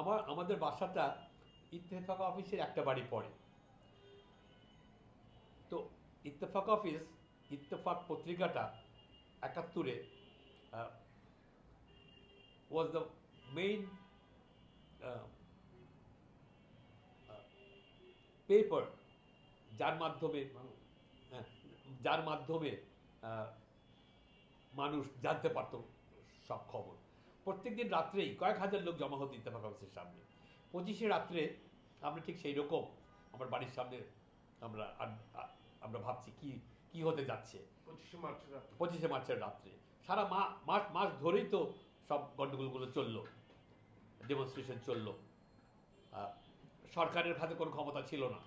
আমার আমাদের বাসাটা ইত্তেফাক অফিসের একটা বাড়ি পড়ে। তো ইত্তেফাক অফিস ইত্তেফাক পত্রিকাটা একাত্তরে ওয়াজ দ্য মেইন পেপার যার মাধ্যমে হ্যাঁ, যার মাধ্যমে মানুষ জানতে পারত সব খবর। প্রত্যেকদিন রাত্রেই কয়েক হাজার লোক জমা হতো ইত্তেফাক অফিসের সামনে। পঁচিশে রাত্রে আমরা ঠিক সেই রকম আমার বাড়ির সামনে আমরা আমরা ভাবছি কি কি হতে যাচ্ছে। পঁচিশে মার্চ পঁচিশে মার্চের রাত্রে। সারা মাস মাস ধরেই তো সব গণ্ডগোলগুলো চলল ডেমনস্ট্রেশন চলল। সরকারের হাতে কোনো ক্ষমতা ছিল না।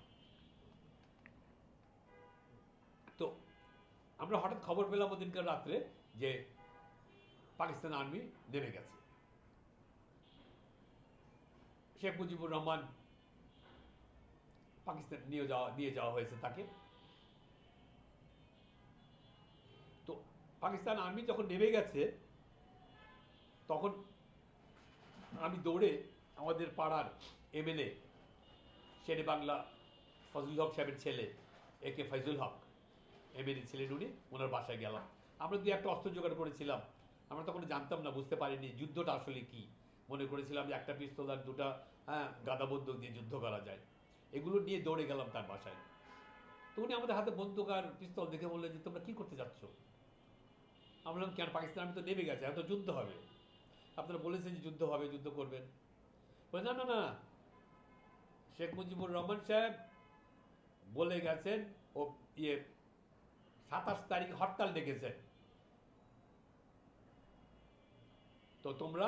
তো আমরা হঠাৎ খবর পেলাম ওদিনকার রাত্রে যে পাকিস্তান আর্মি নেমে গেছে। শেখ মুজিবুর রহমান পাকিস্তান নিয়ে যাওয়া নিয়ে যাওয়া হয়েছে তাকে। তো পাকিস্তান আর্মি যখন নেমে গেছে, তখন আমি দৌড়ে আমাদের পাড়ার এমএলএ শেরে বাংলা ফজলুল হক সাহেবের ছেলে, এ কে ফজল হক, এমএলএ ছিলেন উনি, ওনার বাসায় গেলাম। আমরা দু একটা অস্ত্র জোগাড় করেছিলাম। আমরা তখন জানতাম না, বুঝতে পারিনি যুদ্ধটা আসলে কি। মনে করেছিলাম যে একটা পিস্তল আর দুটা হ্যাঁ গাদা বন্দুক দিয়ে যুদ্ধ করা যায়। এগুলো নিয়ে দৌড়ে গেলাম তার বাসায়। তো উনি আমাদের হাতে বন্দুক আর পিস্তল দেখে বললেন যে, তোমরা কী করতে যাচ্ছ? আমরা বললাম, কেন, পাকিস্তান আমি তো নেমে গেছে এত যুদ্ধ হবে। আপনারা বলেছেন যে যুদ্ধ হবে, যুদ্ধ করবেন। বলে, না না না। শেখ মুজিবুর রহমান সাহেব বলে গেছেন, ও ইয়ে সাতাশ তারিখ হরতাল ডেকেছেন। তো তোমরা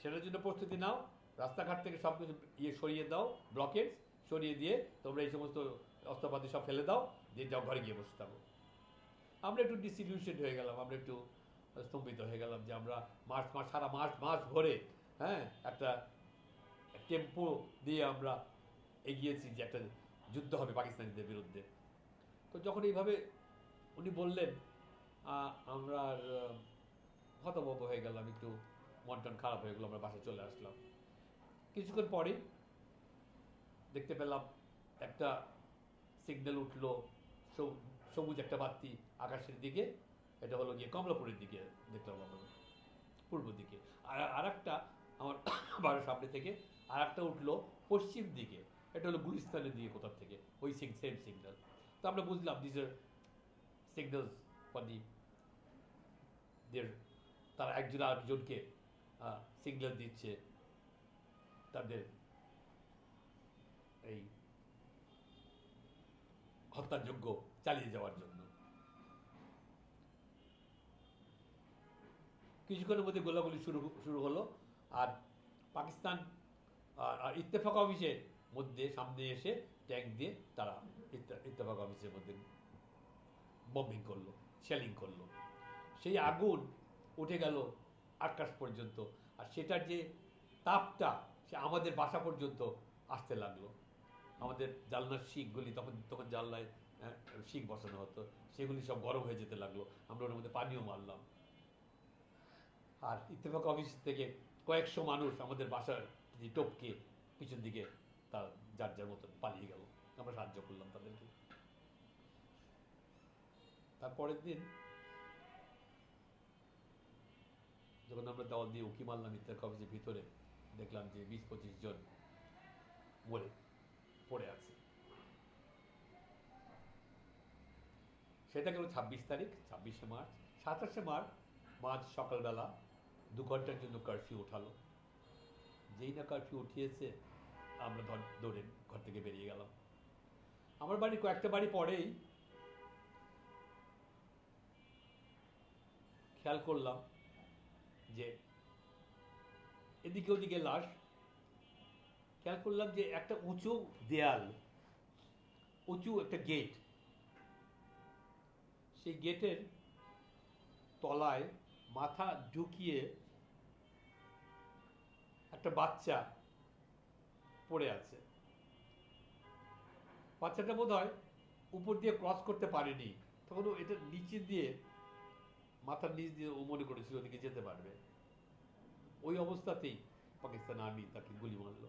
সেটার জন্য প্রস্তুতি নাও, রাস্তাঘাট থেকে সব কিছু ইয়ে সরিয়ে দাও ব্লকেজ সরিয়ে দিয়ে তোমরা এই সমস্ত অস্ত্রপাতি সব ফেলে দাও, দিয়ে যাও ঘরে গিয়ে বসে থাকো। আমরা একটু ডিসিলিউশন হয়ে গেলাম, আমরা একটু স্তম্ভিত হয়ে গেলাম যে আমরা মাস মাস, সারা মাস মাস ভরে হ্যাঁ একটা টেম্পো দিয়ে আমরা এগিয়েছি যে একটা যুদ্ধ হবে পাকিস্তানিদের বিরুদ্ধে। তো যখন এইভাবে উনি বললেন আমরা হতভম্ব হয়ে গেলাম একটু। মন টন খারাপ হয়ে গেলো, আমরা বাসায় চলে আসলাম। কিছুক্ষণ পরে দেখতে পেলাম একটা সিগন্যাল উঠল সবুজ একটা বাতি আকাশের দিকে, এটা হলো গিয়ে কমলাপুরের দিকে দেখলাম আমরা। পূর্ব দিকে। আর আর একটা আমার বাড়ির সামনে থেকে আর একটা উঠল পশ্চিম দিকে। এটা হলো গুলিস্তানের দিকে কোথার থেকে? ওই সেম সিগন্যাল তো আমরা বুঝলাম this are signals for the তারা একজন আরেকজনকে সিগন্যাল দিচ্ছে তাদের এই হত্যাযোগ্য চালিয়ে যাওয়ার জন্য। কিছুক্ষণের মধ্যে গোলাগুলি শুরু শুরু হলো আর পাকিস্তান আর- ইত্তেফাক অফিসের মধ্যে সামনে এসে ট্যাঙ্ক দিয়ে তারা ইত্তে- ইত্তেফাক অফিসের মধ্যে বম্বিং করল শেলিং করল। সেই আগুন উঠে গেল আকাশ পর্যন্ত। আর সেটার যে তাপটা সে আমাদের বাসা পর্যন্ত আসতে লাগল। আমাদের জানলার শিকগুলি তখন তখন জানলায় আহ, শিক বসানো হতো। সেগুলি সব গরম হয়ে যেতে লাগল। আমরা ওর মধ্যে পানিও মারলাম। আর ইত্তেফাক অফিস থেকে কয়েকশো মানুষ আমাদের বাসার টপকে পিছন দিকে তার যার যার মতন পালিয়ে গেল। আমরা সাহায্য করলাম তাদেরকে। তারপরের দিন যখন আমরা দেওয়াল দিয়ে উকি মারলাম ইত্তেফাক অফিসের ভিতরে দেখলাম যে বিশ পঁচিশ জন মরে, পড়ে আছে। সেটা গেল ছাব্বিশ তারিখ, ছাব্বিশে মার্চ, সাতাশে মার্চ মার্চ সকালবেলা দু ঘণ্টার জন্য কারফিউ ওঠালো যেই না কারফিউ উঠিয়েছে, আমরা ধর, দৌড়ে ঘর থেকে বেরিয়ে গেলাম। আমার বাড়ি কয়েকটা বাড়ি পরেই খেয়াল করলাম যে এদিকে ওদিকে লাশ। খেয়াল করলাম যে একটা উঁচু দেয়াল, উঁচু একটা গেট সেই গেটের তলায় মাথা ঢুকিয়ে একটা বাচ্চা পড়ে আছে। বাচ্চাটা বোধ হয় উপর দিয়ে ক্রস করতে পারেনি। তখন এটা নিচে দিয়ে, মাথার নিচ দিয়ে ও মনে করেছিল ওদিকে যেতে পারবে। ওই অবস্থাতেই পাকিস্তান আর্মি তাকে গুলি মারলো।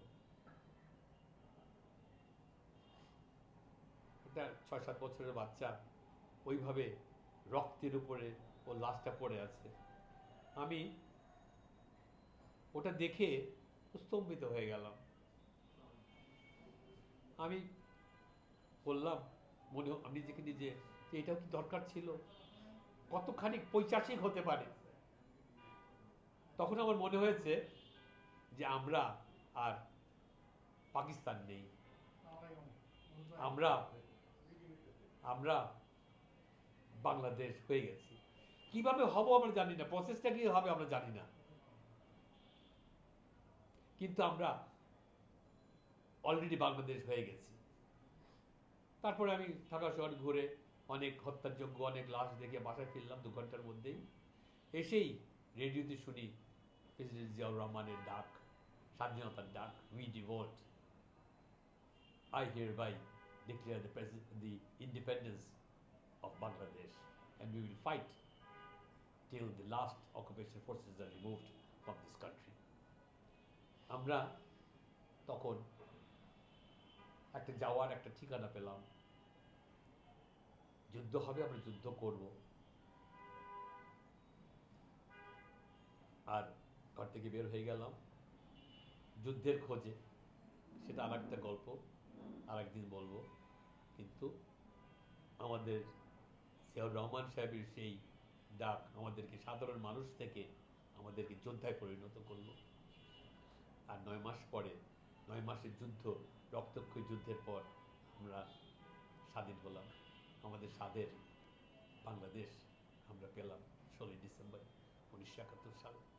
একটা ছয় সাত বছরের বাচ্চা ওইভাবে রক্তের উপরে ও লাশটা পড়ে আছে। আমি ওটা দেখে স্তম্ভিত হয়ে গেলাম। আমি বললাম, মনে আমি নিজেকে নিজে, যে এটাও কি দরকার ছিল? কতখানি পৈচাসিক হতে পারে? তখন আমার মনে হয়েছে যে আমরা আর পাকিস্তান নেই। আমরা আমরা বাংলাদেশ হয়ে গেছি। কীভাবে হব আমরা জানি না প্রসেসটা কি হবে আমরা জানি না। কিন্তু আমরা অলরেডি বাংলাদেশ হয়ে গেছি। তারপরে আমি ঢাকা শহর ঘুরে অনেক হত্যার হত্যাযোগ্য অনেক লাশ দেখে বাসায় ফিরলাম দু ঘণ্টার মধ্যেই। এসেই রেডিওতে শুনি প্রেসিডেন্ট জিয়াউর রহমানের ডাক স্বাধীনতার ডাক we devote I hereby declare the, pres- the independence of Bangladesh and we will fight till the last occupation forces are removed from this country. আমরা তখন একটা যাওয়ার একটা ঠিকানা পেলাম যুদ্ধ হবে আমরা যুদ্ধ করব আর ঘর থেকে বের হয়ে গেলাম। যুদ্ধের খোঁজে, সেটা আর একটা গল্প, আর একদিন বলব। কিন্তু আমাদের জিয়াউর রহমান সাহেবের সেই ডাক আমাদেরকে, সাধারণ মানুষ থেকে আমাদেরকে যোদ্ধায় পরিণত করল। আর নয় মাস পরে, নয় মাসের যুদ্ধ, রক্তক্ষয়ী যুদ্ধের পর আমরা স্বাধীন হলাম। আমাদের স্বাদের বাংলাদেশ আমরা পেলাম ষোলোই ডিসেম্বর উনিশশো একাত্তর সালে।